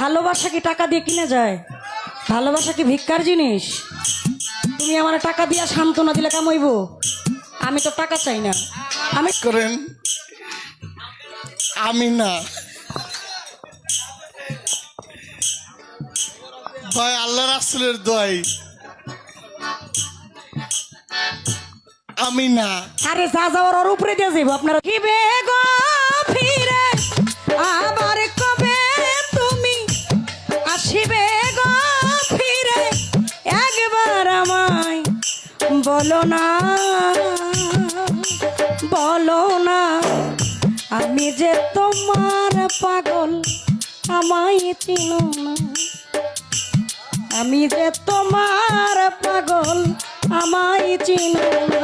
ভালোবাসা কি টাকা দিয়ে কিনে যায়? ভালোবাসা কি ভিক্ষার জিনিস? তুমি আমার টাকা দিয়া সান্ত্বনা দিলে কামাইবো? আমি তো টাকা চাই না। আমি করেন আমি না। ভাই আল্লাহ রাসুলের দোয়াই। আমি না। আরে যা যাওয়ার উপরে দিয়ে যাইব আপনারা কি বেগ ফিরে? বলো না বলো না, আমি যে তোমার পাগল, আমায় চিনো না। আমি যে তোমার পাগল, আমায় চিনো না।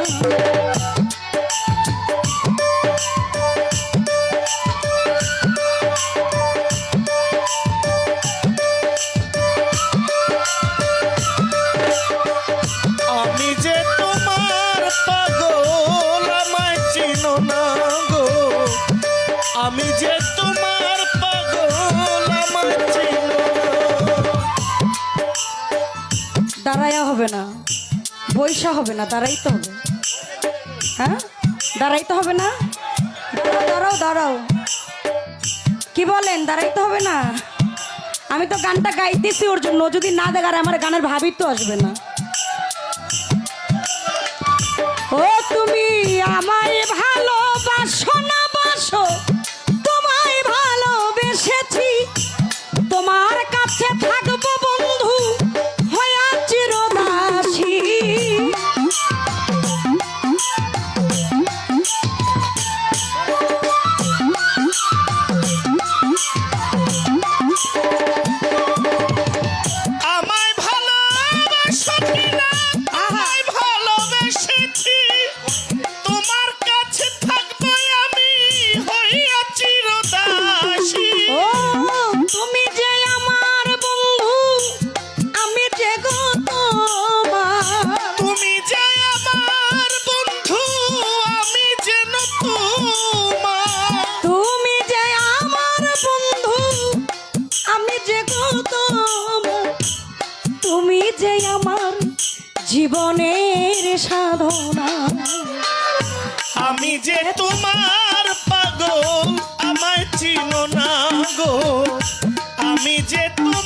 আমি যে তোমার পাগল না দাঁড়াইয়া হবে না, বৈশা হবে না, দাঁড়াইতে হবে। হ্যাঁ? দাঁড়াইতে হবে না? দাঁড়াও দাঁড়াও কি বলেন, দাঁড়াইতে হবে না? আমি তো গানটা গাইতেছি ওর জন্য যদি না দেখার আমার গানের ভাবির তো আসবে না। ও তুমি আমায় সাধনা। আমি যে তোমার পাগল আমার চিনো না গো। আমি যে তোমার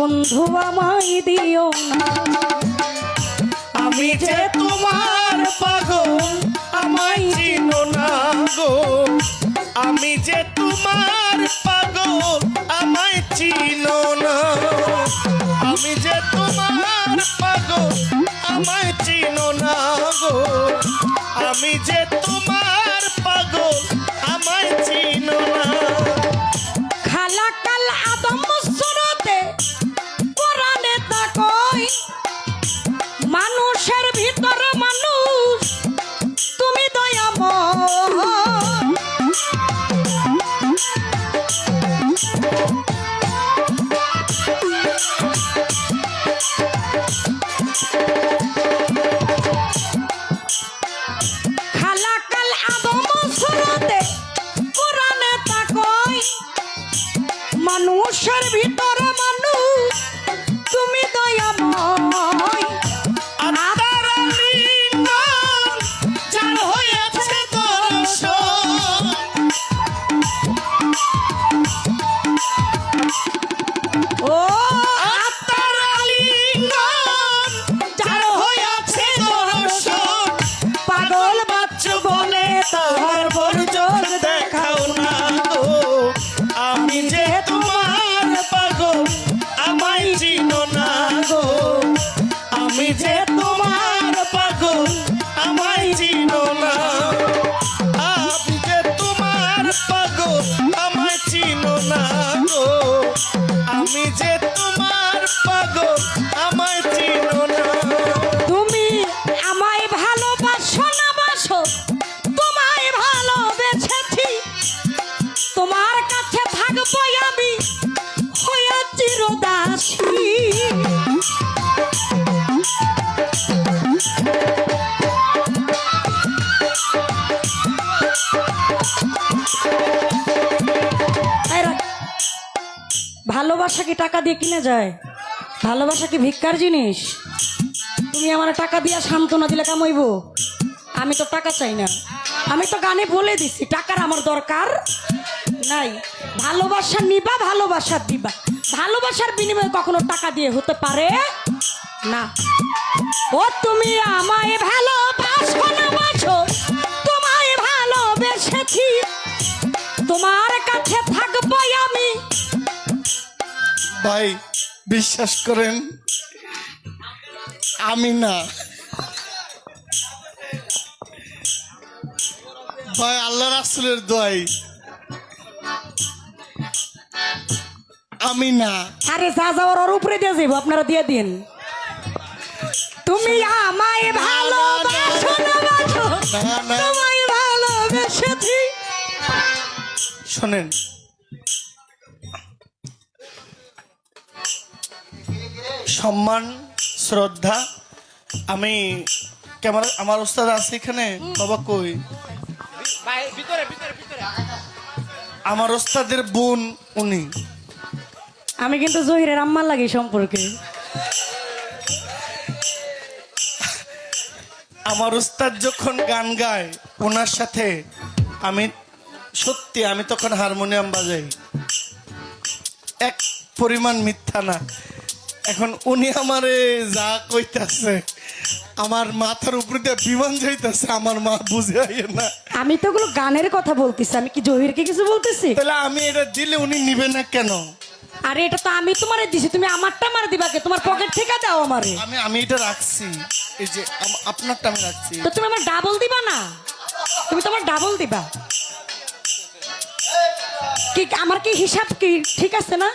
বন্ধু আমায় দিও আমি যে তোমার পাগল, আমায় চিনো না গো। আমি যে তোমার পাগল, আমায় চিনো না। আমি যে তোমার পাগল, আমায় চিনো না গো। আমি যে তোমার ভালোবাসা কি টাকা দিয়ে কিনে যায়? ভালোবাসা কি ভিক্ষার জিনিস? তুমি আমার টাকা দিয়া সান্ত্বনা দিলে কামাইবো। আমি তো টাকা চাই না। আমি তো গানে বলে দিছি, টাকার আমার দরকার নাই। ভালোবাসা নিবা, ভালোবাসা দিবা। ভালোবাসার বিনিময়ে কখনো টাকা দিয়ে হতে পারে না। ও তুমি আমায় ভালোবাসো। ভাই বিশ্বাস করেন আমি না। ভাই আল্লাহ রাসুলের দোয়াই। আমি না। আরে যা যাওয়ার ওর উপরে দিয়ে যাব আপনারা দিয়ে দিন। তুমি আমায় ভালোবাসো না বাসো তোমায় ভালোবেসেছি। শোনেন সম্মান শ্রদ্ধা। আমি ক্যামেরা আমার ওস্তাদ আছে এখানে? বাবা কই? আমার ওস্তাদের বোন উনি। আমি কিন্তু জহিরের আম্মার লাগি সম্পর্কে। আমার ওস্তাদ যখন গান গায় ওনার সাথে আমি সত্যি আমি তখন হারমোনিয়াম বাজাই। এক পরিমাণ মিথ্যা না। এখন উনি আমারে যা কইতাছে আমার মাথার উপর দিয়ে বিমান যাইতাছে আমার মা বুঝে আইয়ে না। আমি তো ওগুলো গানের কথা বলতেছি আমি কি জহিরকে কিছু বলতেছি? তাহলে আমি এটা দিলে উনি নিবে না কেন? আরে এটা তো আমি তোমারে দিছি তুমি আমারটা মার দিবা কে? তোমার পকেট থেকে দাও আমারে। আমি আমি এটা রাখছি এই যে আম- আপনারটা আমি রাখছি। তো তুমি আমার ডাবল দিবা না? তুমি তোমার ডাবল দিবা। কি আমার কি হিসাব কি? ঠিক আছে না?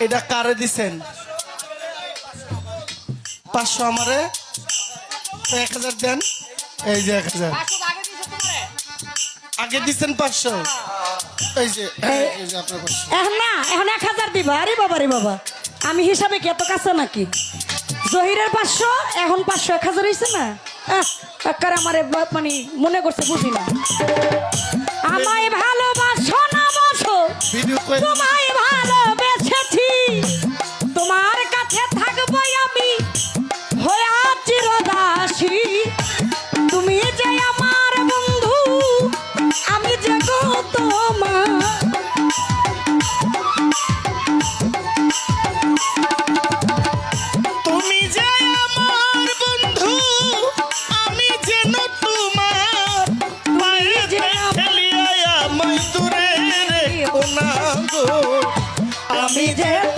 এটা কারে দিছেন? পাঁচশো আমারে। এক হাজার দেন। এই যে এক হাজার। আগে দিচ্ছেন পাঁচশো। এই যে এই যে আপনার পাঁচশো। এখন না এখন এক হাজার দিবা। আরে বাবা রে বাবা। আমি হিসাবে কি এত কাছে নাকি? জহিরের পাঁচশো এখন পাঁচশো। এক হাজার হয়েছে না? আহ, এক্কার আমার মানে মনে করছে বুঝি না। আমায় ভালোবাসো না বাসো। তোমায় ভালোবেসেছি। তোমার কাছে থাকব আমি।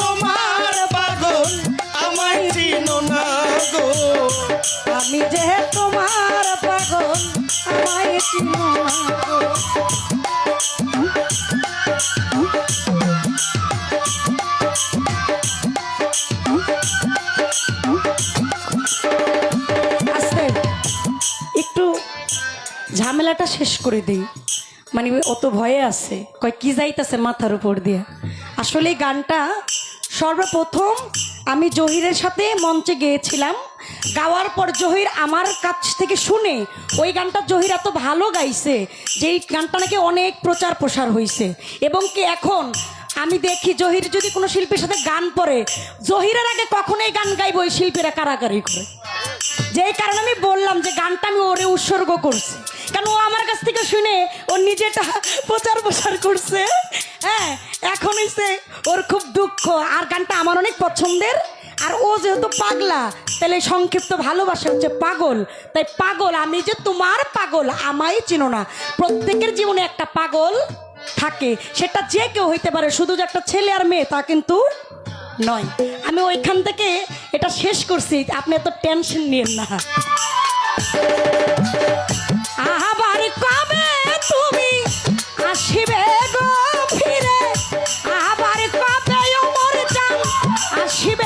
তোমার পাগল চিনো না গো। আমি যে তোমার পাগল, আমায় চিনো ঝামেলাটা শেষ করে দিই। মানে অত ভয়ে আছে। কয় কি যাইতেছে মাথার উপর দিয়ে? আসলে গানটা সর্বপ্রথম আমি জহিরের সাথে মঞ্চে গেয়েছিলাম। গাওয়ার পর জহির আমার কাছ থেকে শুনে ওই গানটা জহির এত ভালো গাইছে যে এই গানটা নাকি অনেক প্রচার প্রসার হয়েছে এবং কি এখন আমি দেখি জহির যদি কোনো শিল্পীর সাথে গান পড়ে, জহিরের আগে কখনোই গান গাইব ওই শিল্পীরা কারাকারি করে। যেই কারণে আমি বললাম যে গানটা আমি ওরে উৎসর্গ করছি। কারণ ও আমার কাছ থেকে শুনে ও নিজেটা প্রচার প্রসার করছে? হ্যাঁ এখন হইছে ওর খুব দুঃখ। আর গানটা আমার অনেক পছন্দের। আর ও যেহেতু পাগলা, তাহলে সংক্ষিপ্ত ভালোবাসা হচ্ছে পাগল। তাই পাগল, আমি যে তোমার পাগল, আমায় চিনো না। প্রত্যেকের জীবনে একটা পাগল থাকে। সেটা যে কেউ হইতে পারে, শুধু যে একটা ছেলে আর মেয়ে, তা কিন্তু নয়। আমি ওইখান থেকে এটা শেষ করছি। আপনি এত টেনশন নিয়েন না। আসিবে